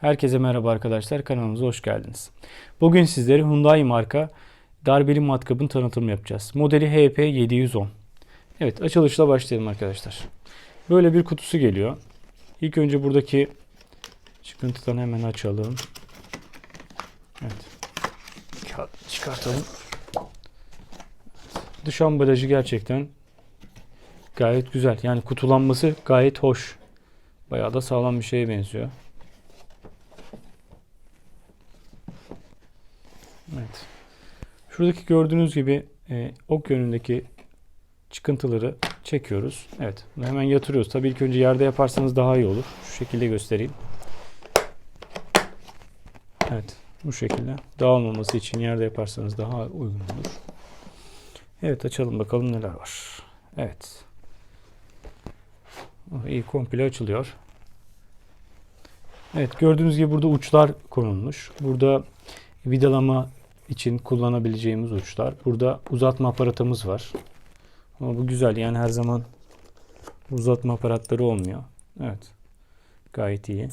Herkese merhaba arkadaşlar. Kanalımıza hoş geldiniz. Bugün sizlere Hyundai marka darbeli matkabın tanıtımını yapacağız. Modeli HP710. Evet açılışla başlayalım arkadaşlar. Böyle bir kutusu geliyor. İlk önce buradaki çıkıntıdan hemen açalım. Evet. Kağıt Çıkartalım. Dış ambalajı gerçekten gayet güzel. Yani kutulanması gayet hoş. Bayağı da sağlam bir şeye benziyor. Evet. Şuradaki gördüğünüz gibi e, ok yönündeki çıkıntıları çekiyoruz. Evet. Bunu hemen yatırıyoruz. Tabii ilk önce yerde yaparsanız daha iyi olur. Şu şekilde göstereyim. Evet. Bu şekilde. Dağılmaması için yerde yaparsanız daha uygun olur. Evet açalım bakalım neler var. Evet. Oh, İyi komple açılıyor. Evet gördüğünüz gibi burada uçlar konulmuş. Burada vidalama için kullanabileceğimiz uçlar. Burada uzatma aparatımız var. Ama bu güzel yani her zaman uzatma aparatları olmuyor. Evet. Gayet iyi.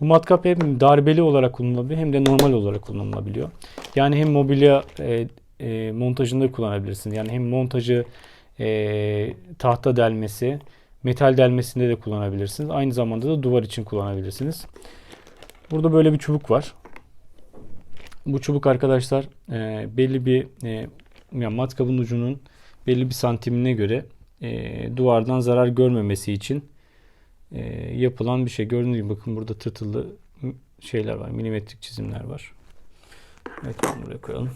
Bu matkap hem darbeli olarak kullanılabiliyor hem de normal olarak kullanılabiliyor. Yani hem mobilya e, e, montajında kullanabilirsiniz. Yani hem montajı e, tahta delmesi, metal delmesinde de kullanabilirsiniz. Aynı zamanda da duvar için kullanabilirsiniz. Burada böyle bir çubuk var. Bu çubuk arkadaşlar e, belli bir e, yani matkabın ucunun belli bir santimine göre e, duvardan zarar görmemesi için e, yapılan bir şey. Gördüğünüz gibi bakın burada tırtıllı şeyler var. Milimetrik çizimler var. Evet bunu buraya koyalım.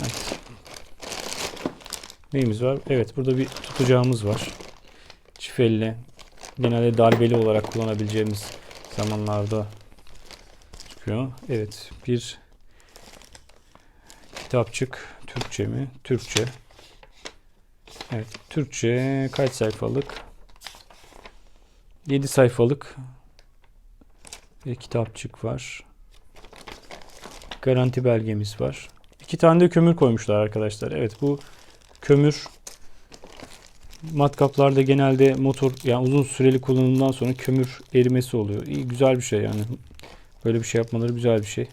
Evet. Neyimiz var? Evet burada bir tutacağımız var. Çifelli. Genelde darbeli olarak kullanabileceğimiz zamanlarda çıkıyor. Evet bir kitapçık Türkçe mi? Türkçe. Evet Türkçe kaç sayfalık? 7 sayfalık bir kitapçık var. Garanti belgemiz var. İki tane de kömür koymuşlar arkadaşlar. Evet bu kömür matkaplarda genelde motor yani uzun süreli kullanımdan sonra kömür erimesi oluyor. İyi güzel bir şey yani. Böyle bir şey yapmaları güzel bir şey.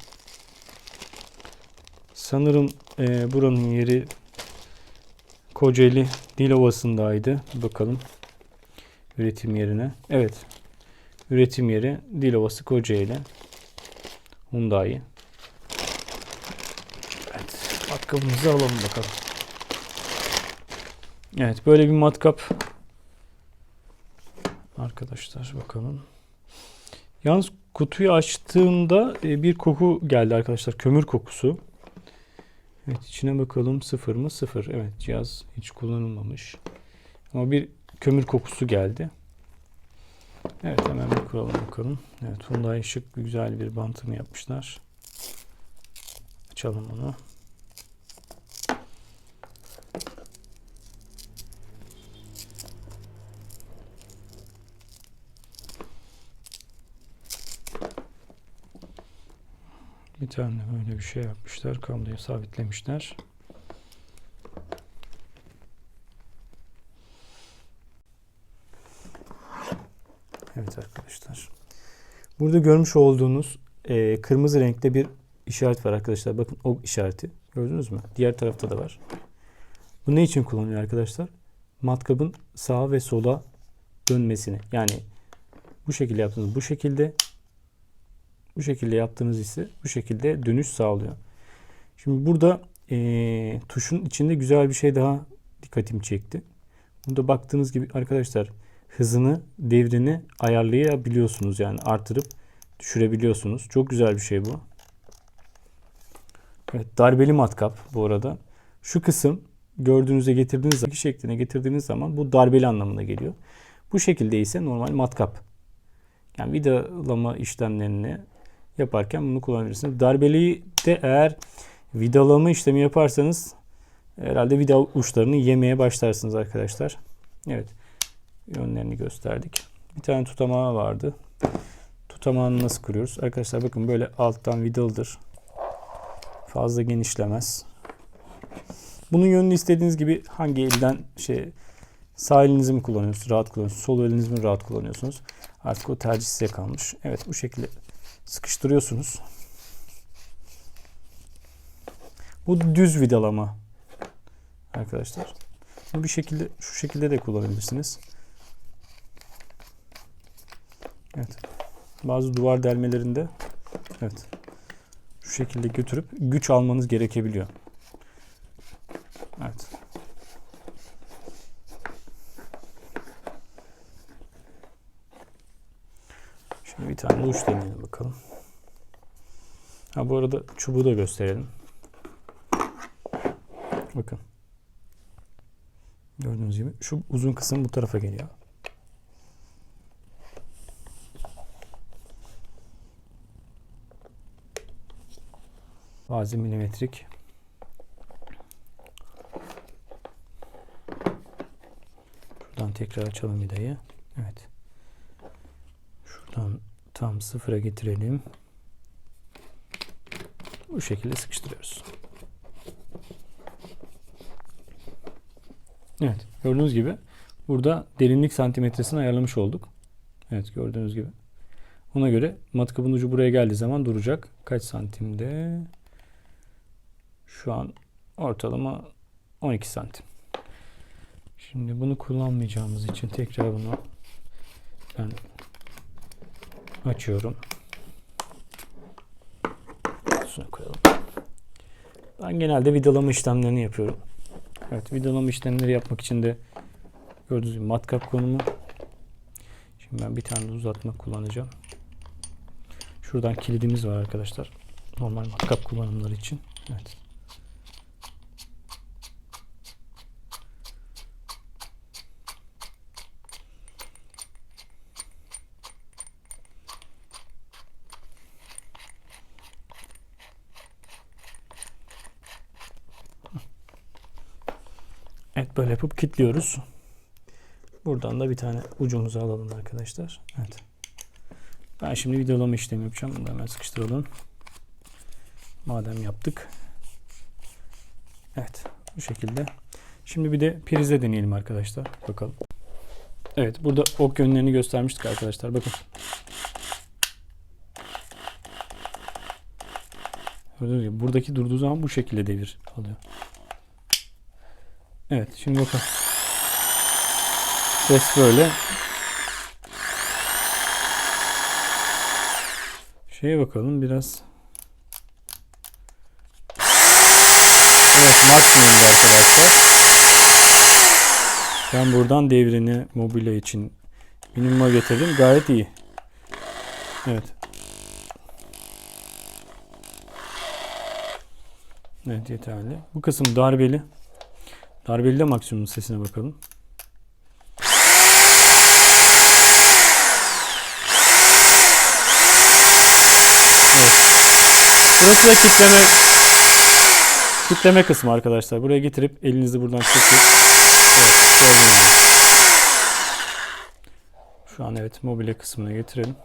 Sanırım e, buranın yeri Kocaeli Dilovası'ndaydı. Bir bakalım üretim yerine. Evet. Üretim yeri Dilovası Kocaeli. Hyundai. Evet. Matkabımızı alalım bakalım. Evet böyle bir matkap. Arkadaşlar bakalım. Yalnız kutuyu açtığımda e, bir koku geldi arkadaşlar. Kömür kokusu. Evet içine bakalım sıfır mı? Sıfır. Evet cihaz hiç kullanılmamış. Ama bir kömür kokusu geldi. Evet hemen bir kuralım bakalım. Evet Hyundai şık güzel bir bantını yapmışlar. Açalım onu. Tane böyle bir şey yapmışlar. Kabloya sabitlemişler. Evet arkadaşlar. Burada görmüş olduğunuz e, kırmızı renkte bir işaret var arkadaşlar. Bakın o işareti. Gördünüz mü? Diğer tarafta da var. Bu ne için kullanılıyor arkadaşlar? Matkabın sağa ve sola dönmesini. Yani bu şekilde yaptığınız bu şekilde bu şekilde yaptığınız ise bu şekilde dönüş sağlıyor. Şimdi burada e, tuşun içinde güzel bir şey daha dikkatimi çekti. Burada baktığınız gibi arkadaşlar hızını, devrini ayarlayabiliyorsunuz. Yani artırıp düşürebiliyorsunuz. Çok güzel bir şey bu. Evet, darbeli matkap bu arada. Şu kısım gördüğünüzde getirdiğiniz zaman, şekline getirdiğiniz zaman bu darbeli anlamına geliyor. Bu şekilde ise normal matkap. Yani vidalama işlemlerini yaparken bunu kullanabilirsiniz. Darbeliyi de eğer vidalama işlemi yaparsanız herhalde vida uçlarını yemeye başlarsınız arkadaşlar. Evet. Yönlerini gösterdik. Bir tane tutamağı vardı. Tutamağını nasıl kuruyoruz? Arkadaşlar bakın böyle alttan vidalıdır. Fazla genişlemez. Bunun yönünü istediğiniz gibi hangi elden şey Sağ elinizi mi kullanıyorsunuz? Rahat kullanıyorsunuz. Sol elinizi mi rahat kullanıyorsunuz? Artık o tercih size kalmış. Evet bu şekilde sıkıştırıyorsunuz. Bu düz vidalama arkadaşlar. Bu bir şekilde şu şekilde de kullanabilirsiniz. Evet. Bazı duvar delmelerinde evet şu şekilde götürüp güç almanız gerekebiliyor. Evet. Şimdi bir tane uç deneyelim bakalım. Ha bu arada çubuğu da gösterelim. Bakın. Gördüğünüz gibi şu uzun kısım bu tarafa geliyor. Bazı milimetrik. Şuradan tekrar açalım vidayı. Evet. Tam sıfıra getirelim. Bu şekilde sıkıştırıyoruz. Evet. Gördüğünüz gibi burada derinlik santimetresini ayarlamış olduk. Evet gördüğünüz gibi. Ona göre matkabın ucu buraya geldiği zaman duracak. Kaç santimde? Şu an ortalama 12 santim. Şimdi bunu kullanmayacağımız için tekrar bunu ben açıyorum. Şuna koyalım. Ben genelde vidalama işlemlerini yapıyorum. Evet vidalama işlemleri yapmak için de gördüğünüz gibi matkap konumu. Şimdi ben bir tane uzatma kullanacağım. Şuradan kilidimiz var arkadaşlar. Normal matkap kullanımları için. Evet. Evet böyle yapıp kilitliyoruz. Buradan da bir tane ucumuzu alalım arkadaşlar. Evet. Ben şimdi videolama işlemi yapacağım. Bunu hemen sıkıştıralım. Madem yaptık. Evet. Bu şekilde. Şimdi bir de prize deneyelim arkadaşlar. Bakalım. Evet. Burada ok yönlerini göstermiştik arkadaşlar. Bakın. Buradaki durduğu zaman bu şekilde devir alıyor. Evet. Şimdi bakın. Ses böyle. Şeye bakalım biraz. Evet maksimumda arkadaşlar. Ben buradan devrini mobilya için minimuma getirdim. Gayet iyi. Evet. Evet yeterli. Bu kısım darbeli. Darbeli de maksimum sesine bakalım. Burası da kitleme kitleme kısmı arkadaşlar. Buraya getirip elinizi buradan çekip evet. Şu an evet mobilya kısmına getirelim.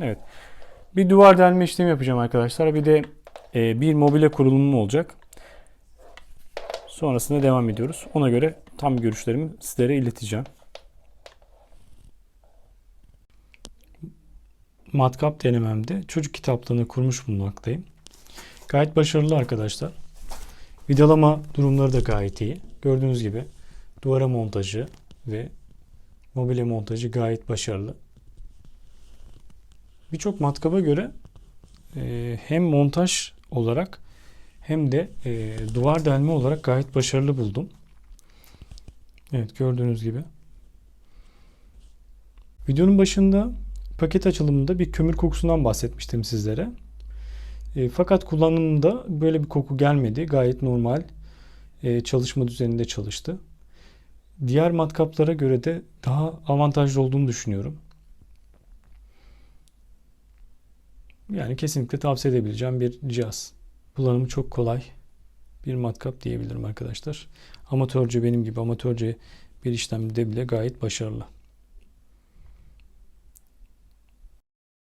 Evet. Bir duvar delme işlemi yapacağım arkadaşlar. Bir de e, bir mobilya kurulumu olacak. Sonrasında devam ediyoruz. Ona göre tam görüşlerimi sizlere ileteceğim. Matkap denememde çocuk kitaplığını kurmuş bulunmaktayım. Gayet başarılı arkadaşlar. Vidalama durumları da gayet iyi. Gördüğünüz gibi duvara montajı ve mobilya montajı gayet başarılı. Birçok matkaba göre hem montaj olarak hem de e, duvar delme olarak gayet başarılı buldum. Evet gördüğünüz gibi. Videonun başında paket açılımında bir kömür kokusundan bahsetmiştim sizlere. E, fakat kullanımında böyle bir koku gelmedi. Gayet normal e, çalışma düzeninde çalıştı. Diğer matkaplara göre de daha avantajlı olduğunu düşünüyorum. Yani kesinlikle tavsiye edebileceğim bir cihaz. Kullanımı çok kolay bir matkap diyebilirim arkadaşlar. Amatörce benim gibi amatörce bir işlemde bile gayet başarılı.